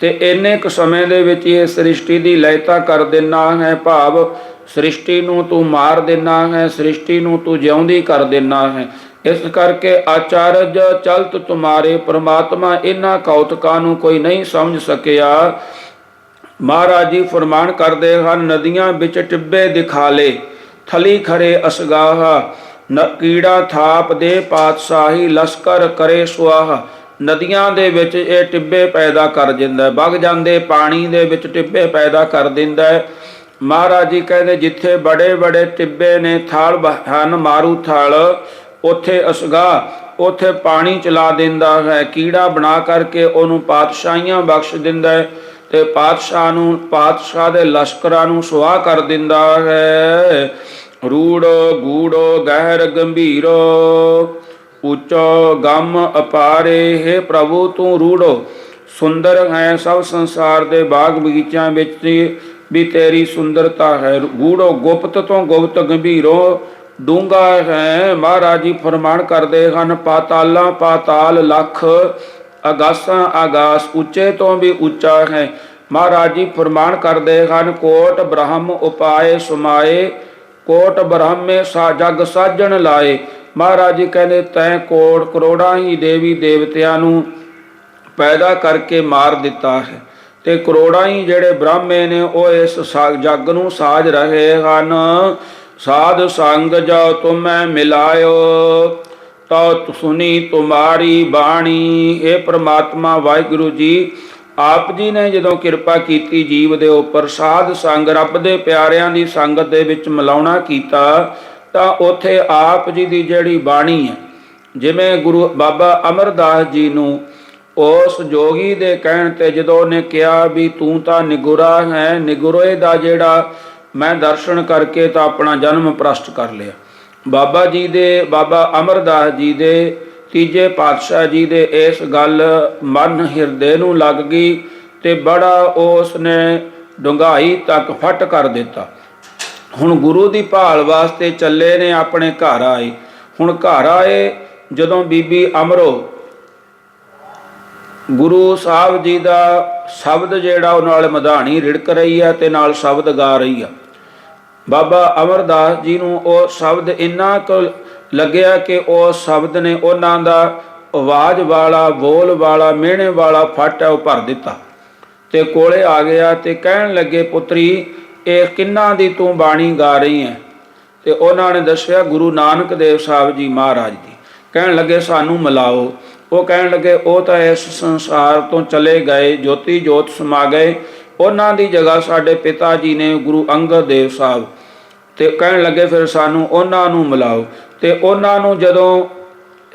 ਤੇ ਇੰਨੇ ਕੁ ਸਮੇਂ ਦੇ ਵਿੱਚ ਇਹ ਸ੍ਰਿਸ਼ਟੀ ਦੀ ਲੈਤਾ ਕਰ ਦੇਣਾ ਹੈ ਭਾਵ ਸ੍ਰਿਸ਼ਟੀ ਨੂੰ ਤੂੰ ਮਾਰ ਦੇਣਾ ਹੈ, ਸ੍ਰਿਸ਼ਟੀ ਨੂੰ ਤੂੰ ਜਿਉਂਦੀ ਕਰ ਦੇਣਾ ਹੈ। ਇਸ ਕਰਕੇ ਆਚਾਰਜ ਚਲਤ ਤੁਮਾਰੇ ਪ੍ਰਮਾਤਮਾ ਇਹਨਾਂ ਕੌਤਕਾਂ ਨੂੰ ਕੋਈ ਨਹੀਂ ਸਮਝ ਸਕਿਆ। ਮਹਾਰਾਜ ਜੀ ਫਰਮਾਨ ਕਰਦੇ ਹਨ, ਨਦੀਆਂ ਵਿੱਚ ਟਿੱਬੇ ਦਿਖਾਲੇ, ਥਲੀ ਖਰੇ ਅਸਗਾਹ, ਨ ਕੀੜਾ ਥਾਪ ਦੇ ਪਾਤਸ਼ਾਹੀ ਲਸ਼ਕਰ ਕਰੇ ਸੁਆਹ। ਨਦੀਆਂ ਦੇ ਵਿੱਚ ਇਹ ਟਿੱਬੇ ਪੈਦਾ ਕਰ ਦਿੰਦਾ ਹੈ। ਵਗ ਜਾਂਦੇ ਪਾਣੀ ਦੇ ਵਿੱਚ ਟਿੱਬੇ ਪੈਦਾ ਕਰ ਦਿੰਦਾ ਮਹਾਰਾਜ ਜੀ ਕਹਿੰਦੇ, ਜਿੱਥੇ ਬੜੇ ਬੜੇ ਟਿੱਬੇ ਨੇ, ਥਾਲ ਬ- ਹਨ, ਮਾਰੂ ਥਾਲ, ਉੱਥੇ ਅਸਗਾ ਉੱਥੇ ਪਾਣੀ ਚਲਾ ਦਿੰਦਾ ਹੈ। ਕੀੜਾ ਬਣਾ ਕਰਕੇ ਉਹਨੂੰ ਪਾਤਸ਼ਾਹੀਆਂ ਬਖਸ਼ ਦਿੰਦਾ ਹੈ। ਤੇ ਪਾਤਸ਼ਾਹ ਨੂੰ, ਪਾਤਸ਼ਾਹ ਦੇ ਲਸ਼ਕਰਾਂ ਨੂੰ ਸੁਆਹ ਕਰ ਦਿੰਦਾ ਹੈ। ਰੂੜੋ, ਗੂੜੋ, ਗਹਿਰ, ਗੰਭੀਰ, ਉੱਚੋ, ਗਮ, ਅਪਾਰੇ, ਹੈ ਪ੍ਰਭੂ, ਤੂੰ ਰੂੜੋ। ਸੁੰਦਰ ਹੈ ਸਭ ਸੰਸਾਰ ਦੇ ਬਾਗ ਬਗੀਚਿਆਂ ਵਿੱਚ ਵੀ- ਵੀ ਤੇਰੀ ਸੁੰਦਰਤਾ ਹੈ। ਗੂੜੋ, ਗੁਪਤ ਤੋਂ ਗੁਪਤ ਗੰਭੀਰੋ ਡੂੰਗਾ ਹੈ। ਮਹਾਰਾਜ ਜੀ ਫਰਮਾਨ ਕਰਦੇ ਹਨ, ਪਾਤਾਲਾਂ, ਪਾਤਾਲ ਲੱਖ ਅਗਾਸਾਂ ਆਗਾਸ ਉੱਚੇ ਤੋਂ ਵੀ ਉੱਚਾ ਹੈ। ਮਹਾਰਾਜ ਜੀ ਫਰਮਾਨ ਕਰਦੇ ਹਨ, ਕੋਟ ਬ੍ਰਹਮ ਉਪਾਏ ਸੁਮਾਏ, ਕੋਟ ਬ੍ਰਹਮੇ ਸਾ ਜਗ ਸਾਜਣ ਲਾਏ। ਮਹਾਰਾਜ ਜੀ ਕਹਿੰਦੇ, ਤੈਂ ਕੋਟ ਕਰੋੜਾਂ ਹੀ ਦੇਵੀ ਦੇਵਤਿਆਂ ਨੂੰ ਪੈਦਾ ਕਰਕੇ ਮਾਰ ਦਿੱਤਾ ਹੈ ਤੇ ਕਰੋੜਾਂ ਹੀ ਜਿਹੜੇ ਬ੍ਰਾਹਮੇ ਨੇ, ਉਹ ਇਸ ਸਾ- ਜੱਗ ਨੂੰ ਸਾਜ ਰਹੇ ਹਨ। ਸਾਧ ਸੰਗ ਜੋ ਤੁਮੈ ਮਿਲਾਇਓ। ਤਉ ਸੁਨੀ ਤੁਮਾਰੀ ਬਾਣੀ। ਇਹ ਪ੍ਰਮਾਤਮਾ ਵਾਹਿਗੁਰੂ ਜੀ, ਆਪ ਜੀ ਨੇ ਜਦੋਂ ਕਿਰਪਾ ਕੀਤੀ ਜੀਵ ਦੇ ਉੱਪਰ ਸਾਧ ਸੰਗ, ਰੱਬ ਦੇ ਪਿਆਰਿਆਂ ਦੀ ਸੰਗਤ ਦੇ ਵਿੱਚ ਮਿਲਾਉਣਾ ਕੀਤਾ, ਤਾਂ ਉਥੇ ਆਪ ਜੀ ਦੀ ਜਿਹੜੀ ਬਾਣੀ ਹੈ, ਜਿਵੇਂ ਗੁਰੂ ਬਾਬਾ ਅਮਰਦਾਸ ਜੀ ਨੂੰ ਉਸ ਜੋਗੀ ਦੇ ਕਹਿਣ ਤੇ ਜਦੋਂ ਉਹਨੇ ਕਿਹਾ ਵੀ ਤੂੰ ਤਾਂ ਨਿਗੁਰਾ ਹੈ ਨਿਗੁਰੇ ਦਾ ਜਿਹੜਾ ਮੈਂ ਦਰਸ਼ਨ ਕਰਕੇ ਤਾਂ ਆਪਣਾ ਜਨਮ ਪ੍ਰਸਟ ਕਰ ਲਿਆ। ਬਾਬਾ ਜੀ ਦੇ, ਬਾਬਾ ਅਮਰਦਾਸ ਜੀ ਦੇ, ਤੀਜੇ ਪਾਤਸ਼ਾਹ ਜੀ ਦੇ ਇਸ ਗੱਲ ਮਨ ਹਿਰਦੇ ਨੂੰ ਲੱਗ ਗਈ ਤੇ ਬੜਾ ਉਸ ਨੇ ਡੁੰਗਾਈ ਤੱਕ ਫਟ ਕਰ ਦਿੱਤਾ। ਹੁਣ ਗੁਰੂ ਦੀ ਭਾਲ ਵਾਸਤੇ ਚੱਲੇ ਨੇ ਆਪਣੇ ਘਰ ਆਏ। ਹੁਣ ਘਰ ਆਏ, ਜਦੋਂ ਬੀਬੀ ਅਮਰੋ, ਗੁਰੂ ਸਾਹਿਬ ਜੀ ਦਾ ਸ਼ਬਦ ਜਿਹੜਾ ਉਹ ਨਾਲ ਮਧਾਣੀ ਰਿੜਕ ਰਹੀ ਹੈ ਤੇ ਨਾਲ ਸ਼ਬਦ ਗਾ ਰਹੀ ਆ। ਬਾਬਾ ਅਮਰਦਾਸ ਜੀ ਨੂੰ ਉਹ ਸ਼ਬਦ ਇੰਨਾ ਕੁ ਲੱਗਿਆ ਕਿ ਉਹ ਸ਼ਬਦ ਨੇ ਉਹਨਾਂ ਦਾ ਆਵਾਜ਼ ਵਾਲਾ, ਬੋਲ ਵਾਲਾ, ਮਿਹਣੇ ਵਾਲਾ ਫਟ ਹੈ ਉਹ ਭਰ ਦਿੱਤਾ। ਤੇ ਕੋਲੇ ਆ ਗਿਆ ਤੇ ਕਹਿਣ ਲੱਗੇ, ਪੁੱਤਰੀ, ਇਹ ਕਿੰਨਾ ਦੀ ਤੂੰ ਬਾਣੀ ਗਾ ਰਹੀ ਹੈ? ਤੇ ਉਹਨਾਂ ਨੇ ਦੱਸਿਆ, ਗੁਰੂ ਨਾਨਕ ਦੇਵ ਸਾਹਿਬ ਜੀ ਮਹਾਰਾਜ ਦੀ। ਕਹਿਣ ਲੱਗੇ, ਸਾਨੂੰ ਮਿਲਾਓ। ਉਹ ਕਹਿਣ ਲੱਗੇ, ਉਹ ਤਾਂ ਇਸ ਸੰਸਾਰ ਤੋਂ ਚਲੇ ਗਏ, ਜੋਤੀ ਜੋਤ ਸਮਾ ਗਏ। ਉਹਨਾਂ ਦੀ ਜਗ੍ਹਾ ਸਾਡੇ ਪਿਤਾ ਜੀ ਨੇ ਗੁਰੂ ਅੰਗਦ ਦੇਵ ਸਾਹਿਬ ਤੇ ਕਹਿਣ ਲੱਗੇ ਫਿਰ ਸਾਨੂੰ ਉਹਨਾਂ ਨੂੰ ਮਿਲਾਓ। ਤੇ ਉਹਨਾਂ ਨੂੰ ਜਦੋਂ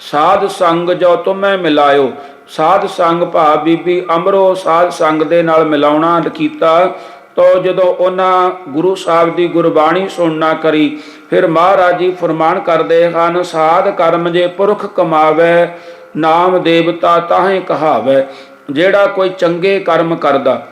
ਸਾਧ ਸੰਗ ਜੋ ਤੁਮੈ ਮਿਲਾਇਓ, ਸਾਧ ਸੰਗ ਭਾ ਬੀਬੀ ਅਮਰੋ ਸਾਧ ਸੰਗ ਦੇ ਨਾਲ ਮਿਲਾਉਣਾ ਕੀਤਾ, ਤੋ ਜਦੋਂ ਉਹਨਾਂ ਗੁਰੂ ਸਾਹਿਬ ਦੀ ਗੁਰਬਾਣੀ ਸੁਣਨਾ ਕਰੀ, ਫਿਰ ਮਹਾਰਾਜ ਜੀ ਫਰਮਾਨ ਕਰਦੇ ਹਨ, ਸਾਧ ਕਰਮ ਜੇ ਪੁਰਖ ਕਮਾਵੇ, ਨਾਮ ਦੇਵਤਾ ਤਾਹੇ ਕਹਾਵੇ, ਜਿਹੜਾ ਕੋਈ ਚੰਗੇ ਕਰਮ ਕਰਦਾ,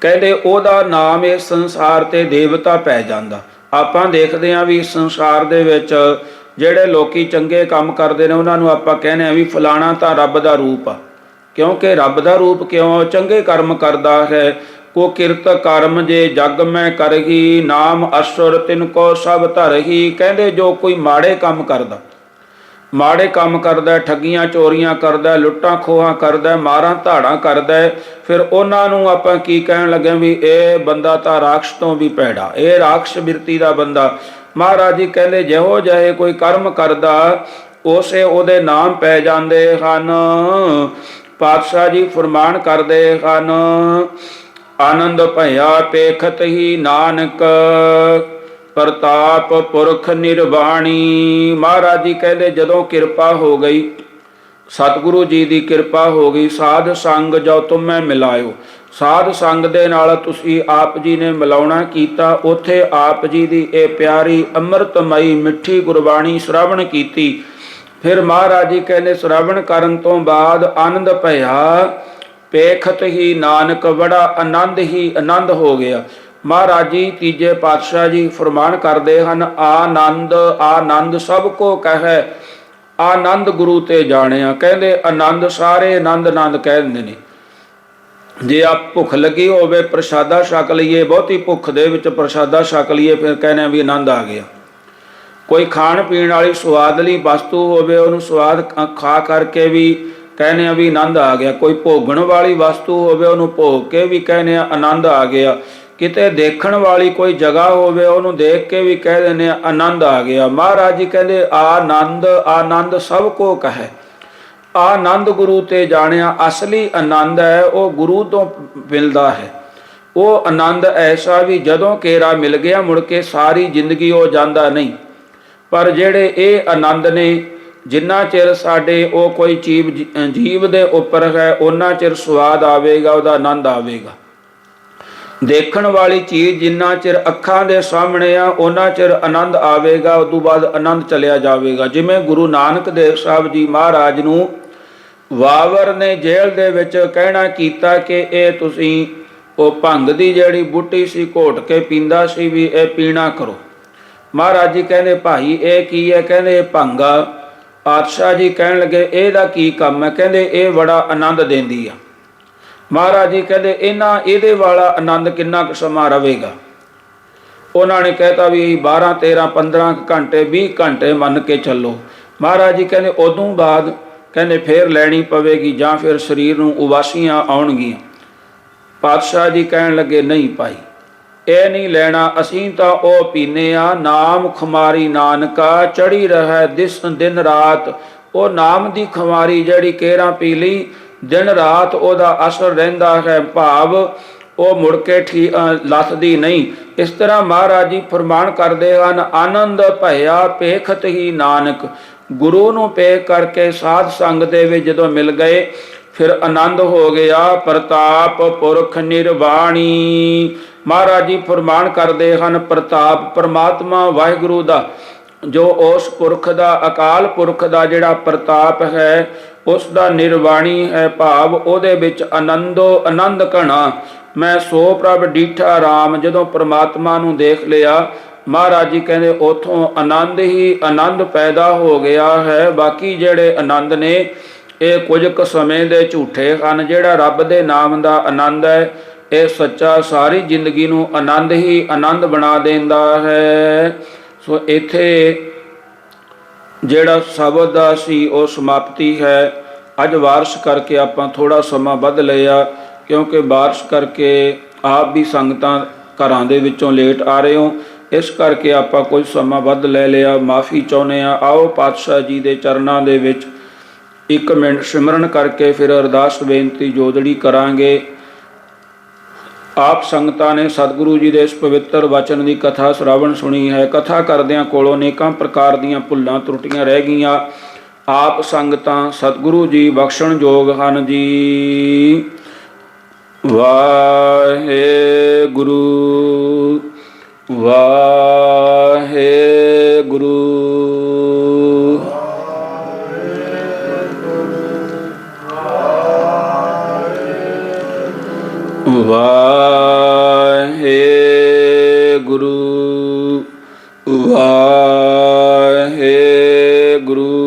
ਕਹਿੰਦੇ ਉਹਦਾ ਨਾਮ ਇਸ ਸੰਸਾਰ ਤੇ ਦੇਵਤਾ ਪੈ ਜਾਂਦਾ। ਆਪਾਂ ਦੇਖਦੇ ਆਂ ਵੀ ਸੰਸਾਰ ਦੇ ਵਿੱਚ ਜਿਹੜੇ ਲੋਕੀ ਚੰਗੇ ਕੰਮ ਕਰਦੇ ਨੇ, ਉਹਨਾਂ ਨੂੰ ਆਪਾਂ ਕਹਿੰਦੇ ਆ ਵੀ ਫਲਾਣਾ ਤਾਂ ਰੱਬ ਦਾ ਰੂਪ ਆ। ਕਿਉਂਕਿ ਰੱਬ ਦਾ ਰੂਪ ਕਿਉਂ? ਚੰਗੇ ਕਰਮ ਕਰਦਾ ਹੈ। ਕੋ ਕਿਰਤ ਕਰਮ ਜੇ ਜਗ ਮੈਂ ਕਰਹੀ, ਨਾਮ ਅਸੁਰ ਤਿਨ ਕੋ ਸਭ ਧਰਹੀ। ਕਹਿੰਦੇ ਜੋ ਕੋਈ ਮਾੜੇ ਕੰਮ ਕਰਦਾ। ਮਾੜੇ ਕੰਮ ਕਰਦਾ ਠੱਗੀਆਂ ਚੋਰੀਆਂ ਕਰਦਾ ਲੁੱਟਾਂ ਖੋਹਾਂ ਕਰਦਾ ਮਾਰਾਂ ਧਾੜਾਂ ਕਰਦਾ ਫਿਰ ਉਹਨਾਂ ਨੂੰ ਆਪਾਂ ਕੀ ਕਹਿਣ ਲੱਗੇ ਵੀ ਇਹ ਬੰਦਾ ਤਾਂ ਰਾਖਸ਼ ਤੋਂ ਵੀ ਪੈੜਾ, ਇਹ ਰਾਖਸ਼ ਬਿਰਤੀ ਦਾ ਬੰਦਾ। ਮਹਾਰਾਜ ਜੀ ਕਹਿੰਦੇ, ਜਿਹੋ ਜਿਹੇ ਕੋਈ ਕਰਮ ਕਰਦਾ, ਉਸੇ ਉਹਦੇ ਨਾਮ ਪੈ ਜਾਂਦੇ ਹਨ। ਪਾਤਸ਼ਾਹ ਜੀ ਫਰਮਾਨ ਕਰਦੇ ਹਨ, ਆਨੰਦ ਭਇਆ ਪੇਖਤ ਹੀ ਨਾਨਕ। ਪ੍ਰਤਾਪ ਪੁਰਖ ਨਿਰਵਾਣੀ। ਮਹਾਰਾਜ ਜੀ ਕਹਿੰਦੇ, ਜਦੋਂ ਕਿਰਪਾ ਹੋ ਗਈ, ਸਤਿਗੁਰੂ ਜੀ ਦੀ ਕਿਰਪਾ ਹੋ ਗਈ, ਸਾਧ ਸੰਗ ਜੋ ਤੁਮੈ ਮਿਲਾਇਓ। ਸਾਧ ਸੰਗ ਦੇ ਨਾਲ ਤੁਸੀਂ ਆਪ ਜੀ ਨੇ ਮਿਲਾਉਣਾ ਕੀਤਾ। ਉਥੇ ਆਪ ਜੀ ਦੀ ਇਹ ਪਿਆਰੀ, ਅੰਮ੍ਰਿਤਮਈ, ਮਿੱਠੀ ਗੁਰਬਾਣੀ ਸ਼ਰਵਣ ਕੀਤੀ। ਫਿਰ ਮਹਾਰਾਜ ਜੀ ਕਹਿੰਦੇ, ਸ਼ਰਵਣ ਕਰਨ ਤੋਂ ਬਾਅਦ ਆਨੰਦ ਭਇਆ, ਪੇਖਤ ਹੀ ਨਾਨਕ, ਬੜਾ ਆਨੰਦ ਹੀ ਆਨੰਦ ਹੋ ਗਿਆ। ਮਹਾਰਾਜ ਜੀ, ਤੀਜੇ ਪਾਤਸ਼ਾਹ ਜੀ ਫਰਮਾਨ ਕਰਦੇ ਹਨ, ਆਨੰਦ ਆਨੰਦ ਸਭ ਕੋ ਕਹੈ, ਆਨੰਦ ਗੁਰੂ ਤੇ ਜਾਣਿਆ। ਕਹਿੰਦੇ, ਆਨੰਦ ਸਾਰੇ ਆਨੰਦ ਆਨੰਦ ਕਹਿ ਦਿੰਦੇ ਨੇ। ਜੇ ਆਪ ਭੁੱਖ ਲੱਗੀ ਹੋਵੇ, ਪ੍ਰਸ਼ਾਦਾ ਛਕ ਲਈਏ, ਬਹੁਤੀ ਭੁੱਖ ਦੇ ਵਿੱਚ ਪ੍ਰਸ਼ਾਦਾ ਛਕ ਲਈਏ, ਫਿਰ ਕਹਿੰਦੇ ਵੀ ਆਨੰਦ ਆ ਗਿਆ। ਕੋਈ ਖਾਣ ਪੀਣ ਵਾਲੀ ਸਵਾਦਲੀ ਵਸਤੂ ਹੋਵੇ, ਉਹਨੂੰ ਸਵਾਦ ਖਾ ਕਰਕੇ ਵੀ ਕਹਿੰਦੇ ਆ ਵੀ ਆਨੰਦ ਆ ਗਿਆ। ਕੋਈ ਭੋਗਣ ਵਾਲੀ ਵਸਤੂ ਹੋਵੇ, ਉਹਨੂੰ ਭੋਗ ਕੇ ਵੀ ਕਹਿੰਦੇ ਆ, ਆਨੰਦ ਆ ਗਿਆ। ਕਿਤੇ ਦੇਖਣ ਵਾਲੀ ਕੋਈ ਜਗ੍ਹਾ ਹੋਵੇ, ਉਹਨੂੰ ਦੇਖ ਕੇ ਵੀ ਕਹਿ ਦਿੰਦੇ ਆ, ਆਨੰਦ ਆ ਗਿਆ। ਮਹਾਰਾਜ ਜੀ ਕਹਿੰਦੇ, ਆਨੰਦ ਆਨੰਦ ਸਭ ਕੋ ਕਹੈ। ਆਨੰਦ ਗੁਰੂ ਤੇ ਜਾਣਿਆ, ਅਸਲੀ ਆਨੰਦ ਹੈ, ਉਹ ਗੁਰੂ ਤੋਂ ਮਿਲਦਾ ਹੈ। ਉਹ ਆਨੰਦ ਐਸਾ ਵੀ ਜਦੋਂ ਕੇਰਾ ਮਿਲ ਗਿਆ, ਮੁੜ ਕੇ ਸਾਰੀ ਜ਼ਿੰਦਗੀ ਉਹ ਜਾਂਦਾ ਨਹੀਂ। ਪਰ ਜਿਹੜੇ ਇਹ ਆਨੰਦ ਨੇ, ਜਿੰਨਾ ਚਿਰ ਸਾਡੇ ਉਹ ਕੋਈ ਜੀਵ ਜੀਵ ਦੇ ਉੱਪਰ ਹੈ ਉਹਨਾਂ ਚਿਰ ਸਵਾਦ ਆਵੇਗਾ, ਉਹਦਾ ਆਨੰਦ ਆਵੇਗਾ। ਦੇਖਣ ਵਾਲੀ ਚੀਜ਼ ਜਿੰਨਾ ਚਿਰ ਅੱਖਾਂ ਦੇ ਸਾਹਮਣੇ ਆ ਉਹਨਾਂ ਚਿਰ ਆਨੰਦ ਆਵੇਗਾ ਉਸ ਤੋਂ ਬਾਅਦ ਆਨੰਦ ਚਲਿਆ ਜਾਵੇਗਾ। ਜਿਵੇਂ ਗੁਰੂ ਨਾਨਕ ਦੇਵ ਸਾਹਿਬ ਜੀ ਮਹਾਰਾਜ ਨੂੰ ਵਾਵਰ ਨੇ ਜੇਲ੍ਹ ਦੇ ਵਿੱਚ ਕਹਿਣਾ ਕੀਤਾ ਕਿ ਇਹ ਤੁਸੀਂ ਉਹ ਭੰਗ ਦੀ ਜਿਹੜੀ ਬੁੱਟੀ ਸੀ, ਘੋਟ ਕੇ ਪੀਂਦਾ ਸੀ ਵੀ ਇਹ ਪੀਣਾ ਕਰੋ। ਮਹਾਰਾਜ ਜੀ ਕਹਿੰਦੇ, ਭਾਈ, ਇਹ ਕੀ ਹੈ? ਕਹਿੰਦੇ, ਇਹ ਭੰਗ ਆ। ਪਾਤਸ਼ਾਹ ਜੀ ਕਹਿਣ ਲੱਗੇ, ਇਹਦਾ ਕੀ ਕੰਮ ਹੈ? ਕਹਿੰਦੇ, ਇਹ ਬੜਾ ਆਨੰਦ ਦਿੰਦੀ ਆ। ਮਹਾਰਾਜ ਜੀ ਕਹਿੰਦੇ ਇਹਨਾਂ ਇਹਦੇ ਵਾਲਾ ਆਨੰਦ ਕਿੰਨਾ ਕੁ ਸਮਾਂ ਰਹੇਗਾ? ਉਹਨਾਂ ਨੇ ਕਹਿਤਾ ਵੀ 12 13 15 ਘੰਟੇ 20 ਘੰਟੇ ਮੰਨ ਕੇ ਚੱਲੋ। ਮਹਾਰਾਜ ਜੀ ਕਹਿੰਦੇ, ਉਦੋਂ ਬਾਅਦ ਕਹਿੰਦੇ ਫੇਰ ਲੈਣੀ ਪਵੇਗੀ ਜਾਂ ਫਿਰ ਸਰੀਰ ਨੂੰ ਉਬਾਸੀਆਂ ਆਉਣਗੀਆਂ। ਪਾਤਸ਼ਾਹ ਜੀ ਕਹਿਣ ਲੱਗੇ, ਨਹੀਂ ਭਾਈ, ਇਹ ਨਹੀਂ ਲੈਣਾ, ਅਸੀਂ ਤਾਂ ਉਹ ਪੀਨੇ ਆ ਨਾਮ ਖੁਮਾਰੀ ਨਾਨਕਾ ਚੜੀ ਰਹਿ, ਦਿਸ ਦਿਨ ਰਾਤ। ਉਹ ਨਾਮ ਦੀ ਖੁਮਾਰੀ ਜਿਹੜੀ ਕੇਰਾ ਪੀ ਲਈ ਦਿਨ ਰਾਤ ਉਹਦਾ ਅਸਰ ਰਹਿੰਦਾ ਹੈ, ਭਾਵ ਉਹ ਮੁੜ ਕੇ ਠੀ ਲੱਥਦੀ ਨਹੀਂ। ਇਸ ਤਰ੍ਹਾਂ ਮਹਾਰਾਜ ਜੀ ਫਰਮਾਨ ਕਰਦੇ ਹਨ, ਆਨੰਦ ਭਇਆ ਪੇਖਤ ਹੀ ਨਾਨਕ। ਗੁਰੂ ਨੂੰ ਪੇਖ ਕਰਕੇ ਸਾਧ ਸੰਗ ਦੇ ਵਿੱਚ ਜਦੋਂ ਮਿਲ ਗਏ, ਫਿਰ ਆਨੰਦ ਹੋ ਗਿਆ, ਪ੍ਰਤਾਪ ਪੁਰਖ ਨਿਰਵਾਣੀ। ਮਹਾਰਾਜ ਜੀ ਫਰਮਾਨ ਕਰਦੇ ਹਨ, ਪ੍ਰਤਾਪ ਪਰਮਾਤਮਾ ਵਾਹਿਗੁਰੂ ਦਾ। ਜੋ ਉਸ ਪੁਰਖ ਦਾ, ਅਕਾਲ ਪੁਰਖ ਦਾ ਜਿਹੜਾ ਪ੍ਰਤਾਪ ਹੈ ਉਸ ਦਾ ਨਿਰਵਾਣੀ ਹੈ ਭਾਵ ਉਹਦੇ ਵਿੱਚ ਆਨੰਦੋ ਆਨੰਦ ਘਣਾ। ਮੈਂ ਸੋ ਪ੍ਰਭ ਡੀਠਾ ਰਾਮ, ਜਦੋਂ ਪ੍ਰਮਾਤਮਾ ਨੂੰ ਦੇਖ ਲਿਆ, ਮਹਾਰਾਜ ਜੀ ਕਹਿੰਦੇ, ਉਥੋਂ ਆਨੰਦ ਹੀ ਆਨੰਦ ਪੈਦਾ ਹੋ ਗਿਆ ਹੈ। ਬਾਕੀ ਜਿਹੜੇ ਆਨੰਦ ਨੇ, ਇਹ ਕੁਝ ਕੁ ਸਮੇਂ ਦੇ ਝੂਠੇ ਹਨ। ਜਿਹੜਾ ਰੱਬ ਦੇ ਨਾਮ ਦਾ ਆਨੰਦ ਹੈ, ਇਹ ਸੱਚਾ ਸਾਰੀ ਜ਼ਿੰਦਗੀ ਨੂੰ ਆਨੰਦ ਹੀ ਆਨੰਦ ਬਣਾ ਦਿੰਦਾ ਹੈ। ਸੋ ਇੱਥੇ ਜਿਹੜਾ ਸ਼ਬਦ ਦਾ ਸੀ ਉਹ ਸਮਾਪਤੀ ਹੈ। ਅੱਜ ਬਾਰਿਸ਼ ਕਰਕੇ ਆਪਾਂ ਥੋੜਾ ਸਮਾਂ ਵੱਧ ਲਿਆ, ਕਿਉਂਕਿ ਬਾਰਿਸ਼ ਕਰਕੇ ਆਪ ਵੀ ਸੰਗਤਾਂ ਘਰਾਂ ਦੇ ਵਿੱਚੋਂ ਲੇਟ ਆ ਰਹੇ ਹੋ। ਇਸ ਕਰਕੇ ਆਪਾਂ ਕੁਝ ਸਮਾਂ ਵੱਧ ਲੈ ਲਿਆ, ਮਾਫੀ ਚਾਹੁੰਦੇ ਆ ਆਓ ਪਾਤਸ਼ਾਹ ਜੀ ਦੇ ਚਰਨਾਂ ਦੇ ਵਿੱਚ ਇੱਕ ਮਿੰਟ ਸਿਮਰਨ ਕਰਕੇ ਫਿਰ ਅਰਦਾਸ ਬੇਨਤੀ ਜੋਦੜੀ ਕਰਾਂਗੇ। ਆਪ ਸੰਗਤਾਂ ਨੇ ਸਤਿਗੁਰੂ ਜੀ ਦੇ ਇਸ ਪਵਿੱਤਰ ਵਚਨ ਦੀ ਕਥਾ ਸ਼ਰਾਵਣ ਸੁਣੀ ਹੈ। ਕਥਾ ਕਰਦਿਆਂ ਕੋਲੋਂ ਅਨੇਕਾਂ ਪ੍ਰਕਾਰ ਦੀਆਂ ਭੁੱਲਾਂ ਤਰੁੱਟੀਆਂ ਰਹਿ ਗਈਆਂ। ਆਪ ਸੰਗਤਾਂ ਸਤਿਗੁਰੂ ਜੀ ਬਖਸ਼ਣ ਯੋਗ ਹਨ ਜੀ। ਵਾਹਿਗੁਰੂ ਵਾਹਿਗੁਰੂ। ਵਾਹਿਗੁਰੂ ਵਾਹਿਗੁਰੂ।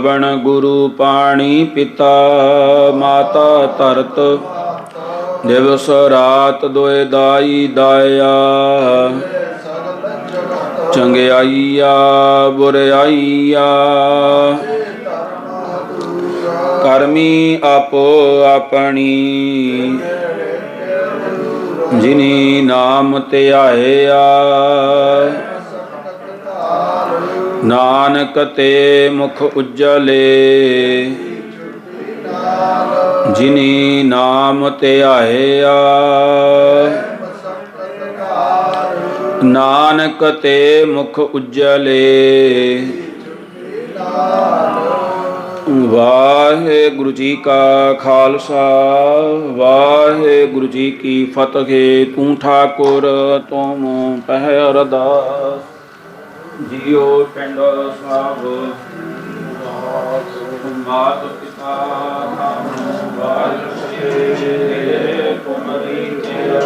ਪਾਵਨ ਗੁਰੂ ਪਾਣੀ ਪਿਤਾ, ਮਾਤਾ ਧਰਤ। ਦਿਵਸ ਰਾਤ ਦੋਏ ਦਾਈ ਦਾਇਆ। ਚੰਗਿਆਈਆ, ਬੁਰਿਆਈਆ। ਕਰਮੀ ਆਪੋ ਆਪਣੀ। ਜਿਨੀ ਨਾਮ ਧਿਆਇਆ। ਨਾਨਕ ਤੇ ਮੁਖ ਉਜਲੇ। ਜਿਨੀ ਨਾਮ ਧਿਆਇਆ ਨਾਨਕ ਤੇ ਮੁਖ ਉਜਲੇ। ਵਾਹਿਗੁਰੂ ਜੀ ਕਾ ਖਾਲਸਾ, ਵਾਹਿਗੁਰੂ ਜੀ ਕੀ ਫਤਿਹ। ਤੂੰ ਠਾਕੁਰ ਤੁਮ ਪਹਿ ਜੀਓ ਪਿੰਡ ਸਭ ਮਾਤ ਪਿਤਾ ਨਾਮ ਵਾਲ ਸੇ ਕੁਮਰੀ ਤੇ